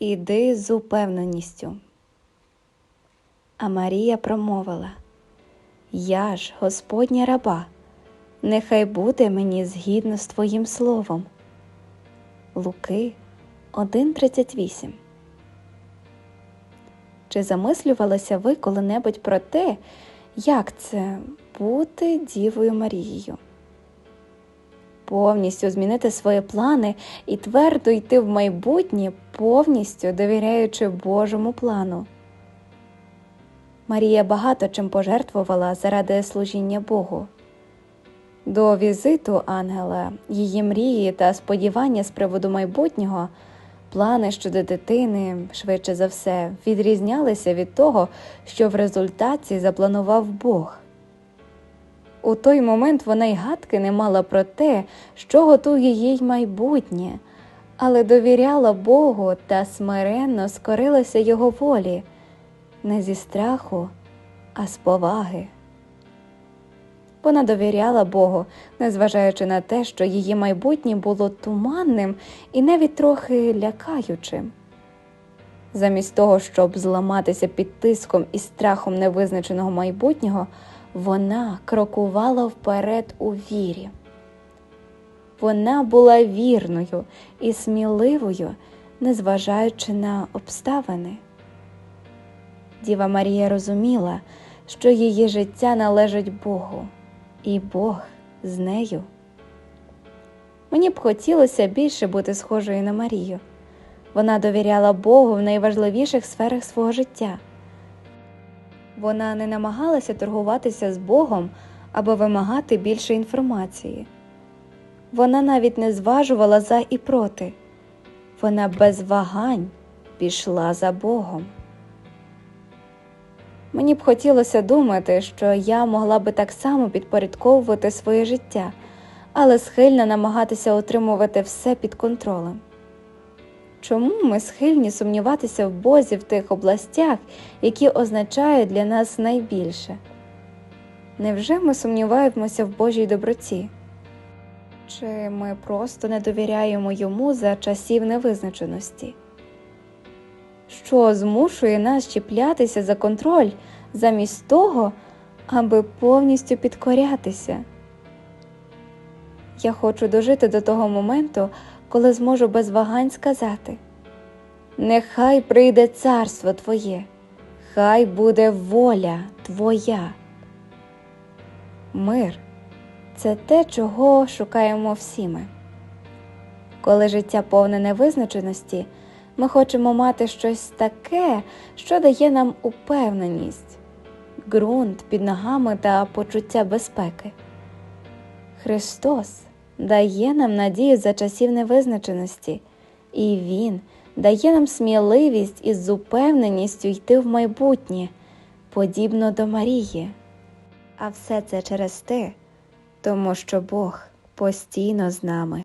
Іди з упевненістю. А Марія промовила Я ж Господня раба, нехай буде мені згідно з Твоїм словом. Луки 1.38 Чи замислювалися ви коли-небудь про те, як це бути Дівою Марією? Повністю змінити свої плани і твердо йти в майбутнє, повністю довіряючи Божому плану. Марія багато чим пожертвувала заради служіння Богу. До візиту ангела, її мрії та сподівання з приводу майбутнього, плани щодо дитини, швидше за все, відрізнялися від того, що в результаті запланував Бог. У той момент вона й гадки не мала про те, що готує їй майбутнє, але довіряла Богу та смиренно скорилася Його волі, не зі страху, а з поваги. Вона довіряла Богу, незважаючи на те, що її майбутнє було туманним і навіть трохи лякаючим. Замість того, щоб зламатися під тиском і страхом невизначеного майбутнього, вона крокувала вперед у вірі. Вона була вірною і сміливою, незважаючи на обставини. Діва Марія розуміла, що її життя належить Богу, і Бог з нею. Мені б хотілося більше бути схожою на Марію. Вона довіряла Богу в найважливіших сферах свого життя. Вона не намагалася торгуватися з Богом або вимагати більше інформації. Вона навіть не зважувала за і проти. Вона без вагань пішла за Богом. Мені б хотілося думати, що я могла би так само підпорядковувати своє життя, але схильна намагатися отримувати все під контролем. Чому ми схильні сумніватися в Бозі в тих областях, які означають для нас найбільше? Невже ми сумніваємося в Божій доброті? Чи ми просто не довіряємо йому за часів невизначеності? Що змушує нас чіплятися за контроль замість того, аби повністю підкорятися? Я хочу дожити до того моменту, коли зможу без вагань сказати: Нехай прийде царство Твоє, хай буде воля Твоя. Мир це те, чого шукаємо всі ми. Коли життя повне невизначеності, ми хочемо мати щось таке, що дає нам упевненість, ґрунт під ногами та почуття безпеки. Христос дає нам надію за часів невизначеності, і Він дає нам сміливість із упевненістю йти в майбутнє, подібно до Марії. А все це через те, тому що Бог постійно з нами.